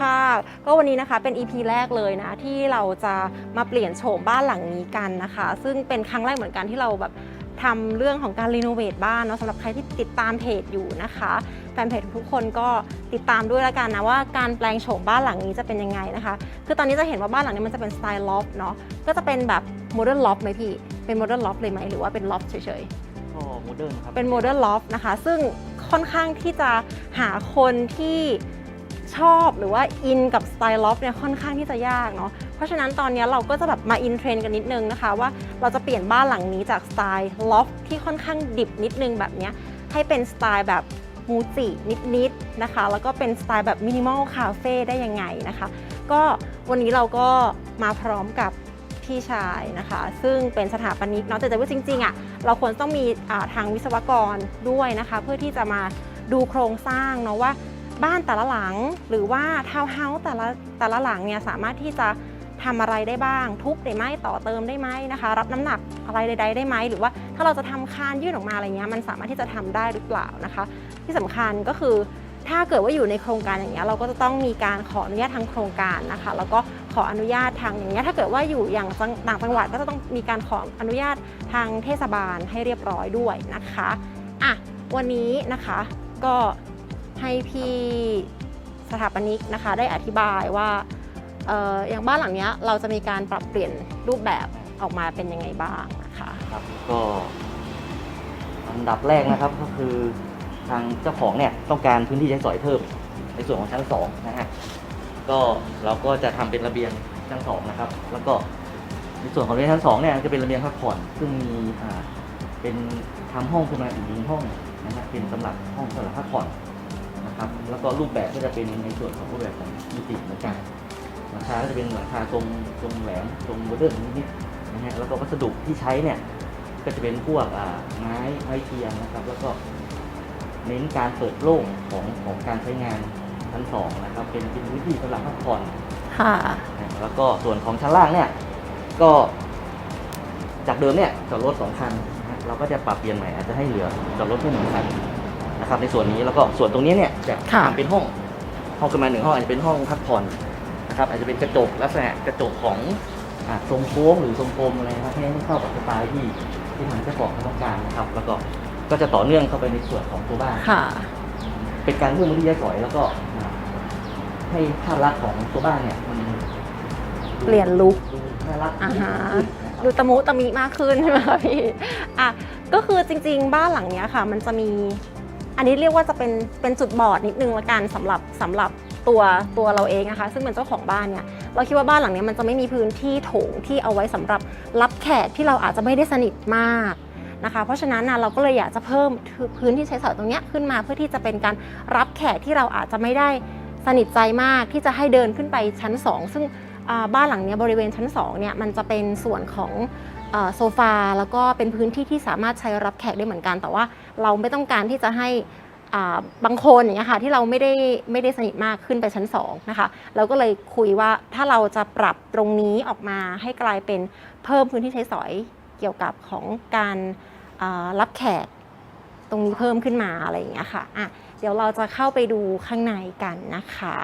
ค่ะ ก็วันนี้นะคะเป็น EP แรกเลยนะที่เราจะมาเปลี่ยนโฉมบ้านหลังนี้กันนะคะ ซึ่งเป็นครั้งแรกเหมือนกันที่เราแบบทำเรื่องของการรีโนเวทบ้านเนาะสำหรับใครที่ติดตามเพจอยู่นะคะแฟนเพจทุกคนก็ติดตามด้วยละกันนะว่าการแปลงโฉมบ้านหลังนี้จะเป็นยังไงนะคะ คือตอนนี้จะเห็นว่าบ้านหลังนี้มันจะเป็นสไตล์ล็อบเนาะก็จะเป็นแบบโมเดิร์นล็อบไหมพี่เป็นโมเดิร์นล็อบเลยไหมหรือว่าเป็นล็อบเฉยๆก็โมเดิร์นครับเป็นโมเดิร์นลอฟนะคะ ซึ่งค่อนข้างที่จะหาคนที่ ชอบหรือว่าอินกับสไตล์ลอฟเนี่ยค่อนข้างที่จะยากเนาะเพราะฉะนั้นตอนนี้เราก็จะแบบมาอินเทรนกันนิดนึงนะคะว่าเราจะเปลี่ยนบ้านหลังนี้จากสไตล์ลอฟที่ค่อนข้างดิบนิดนึงแบบเนี้ยให้เป็นสไตล์แบบมูจินิดๆนะคะ แล้วก็เป็นสไตล์แบบมินิมอลคาเฟ่ได้ยังไงนะคะ ก็วันนี้เราก็มาพร้อมกับพี่ชายนะคะ ซึ่งเป็นสถาปนิกเนาะแต่แต่ว่าจริงๆอะเราควรต้องมีทางวิศวกรด้วยนะคะ เพื่อที่จะมาดูโครงสร้างเนาะว่า บ้านแต่ละหลังหรือว่าทาวน์เฮาส์แต่ละแต่ละหลังเนี่ยสามารถที่จะทำอะไรได้บ้าง ทุบได้ไหมต่อเติมได้ไหมนะคะ รับน้ำหนักอะไรใด ๆ ได้ไหมหรือว่าถ้าเราจะทำคานยื่นออกมาอะไรเงี้ยมันสามารถที่จะทำได้หรือเปล่านะคะ ที่สำคัญก็คือถ้าเกิดว่าอยู่ในโครงการอย่างเงี้ยเราก็จะต้องมีการขออนุญาตทางโครงการนะคะ แล้วก็ขออนุญาตทางอย่างเงี้ยถ้าเกิดว่าอยู่อย่างต่างจังหวัดก็จะต้องมีการขออนุญาตทางเทศบาลให้เรียบร้อยด้วยนะคะอะวันนี้นะคะก็ ให้พี่สถาปนิกนะคะ ได้อธิบายว่าอออย่างบ้านหลังนี้เราจะมีการปรับเปลี่ยนรูปแบบออกมาเป็นยังไงบ้างนะคะครับก็อันดับแรกนะครับก็คือทางเจ้าของเนี่ยต้องการพื้นที่ใช้สอยเพิ่ม ในส่วนของชั้นสองนะฮะก็เราก็จะทำเป็นระเบียงชั้นสองนะครับ แล้วก็ในส่วนของระเบียงชั้นสองเนี่ยจะเป็นระเบียงพักผ่อนซึ่งมีเป็นทำห้องขึ้นมาอีกหนึ่งห้องนะฮะเป็นสำหรับห้องสำหรับพักผ่อน นะครับ แล้วก็รูปแบบก็จะเป็นในส่วนของรูปแบบของมิติเหมือนกันหลังคาก็จะเป็นหลังคาทรงทรงแหลมทรงโมเดิร์นนิดๆนะฮะแล้วก็วัสดุที่ใช้เนี่ยก็จะเป็นพวกอ่าไม้ไม้เทียมนะครับ แล้วก็เน้นการเปิดโล่งของของการใช้งานชั้นสองนะครับ เป็นเป็นพื้นที่สำหรับพักผ่อนค่ะนะแล้วก็ส่วนของชั้นล่างเนี่ยก็ จากเดิมเนี่ยจอดรถสองคันนะฮะเราก็จะปรับเปลี่ยนใหม่อาจจะให้เหลือจอดรถแค่หนึ่งคัน นะครับในส่วนนี้แล้วก็ส่วนตรงนี้เนี่ยจะค่ะ ทำเป็นห้องห้องขึ้นมาหนึ่งห้องอาจจะเป็นห้องพักผ่อนนะครับอาจจะเป็นกระจกลักษณะกระจกของอ่าทรงโค้งหรือทรงกลมอะไรนะครับให้ให้เข้ากับสไตล์ที่ที่ทางเจ้าของเขาต้องการนะครับ แล้วก็ก็จะต่อเนื่องเข้าไปในส่วนของตัวบ้าน ค่ะ เป็นการเพิ่มพื้นที่ใช้สอยแล้วก็อ่าให้ภาพลักษณ์ของตัวบ้านเนี่ยมันเปลี่ยนลุค ดูน่ารักอ่าฮะขึ้นนะครับดูตะมุตะมิมากขึ้นใช่ไหมคะพี่ อะ ก็คือจริงๆ บ้านหลังเนี้ยค่ะ มันจะมี อันนี้เรียกว่าจะเป็นเป็นจุดบอดนิดนึงละกันสำหรับสำหรับตัวตัวเราเองนะคะ ซึ่งเป็นเจ้าของบ้านเนี่ยเราคิดว่าบ้านหลังนี้มันจะไม่มีพื้นที่โถงที่เอาไว้สำหรับรับแขกที่เราอาจจะไม่ได้สนิทมากนะคะ เพราะฉะนั้นนะเราก็เลยอยากจะเพิ่มพื้นที่ใช้สอยตรงนี้ขึ้นมาเพื่อที่จะเป็นการรับแขกที่เราอาจจะไม่ได้สนิทใจมากที่จะให้เดินขึ้นไปชั้น 2 ซึ่งบ้านหลังนี้บริเวณชั้น2เนี่ยมันจะเป็นส่วนของ โซฟาแล้วก็เป็นพื้นที่ที่สามารถใช้รับแขกได้เหมือนกัน แต่ว่าเราไม่ต้องการที่จะให้บางคนอย่างเงี้ยค่ะที่เราไม่ได้ไม่ได้สนิทมากขึ้นไปชั้น2นะคะเราก็เลยคุยว่าถ้าเราจะปรับตรงนี้ออกมาให้กลายเป็นเพิ่มพื้นที่ใช้สอยเกี่ยวกับของการรับแขกตรงนี้เพิ่มขึ้นมาอะไรอย่างเงี้ยค่ะอะ เดี๋ยวเราจะเข้าไปดูข้างในกันนะคะ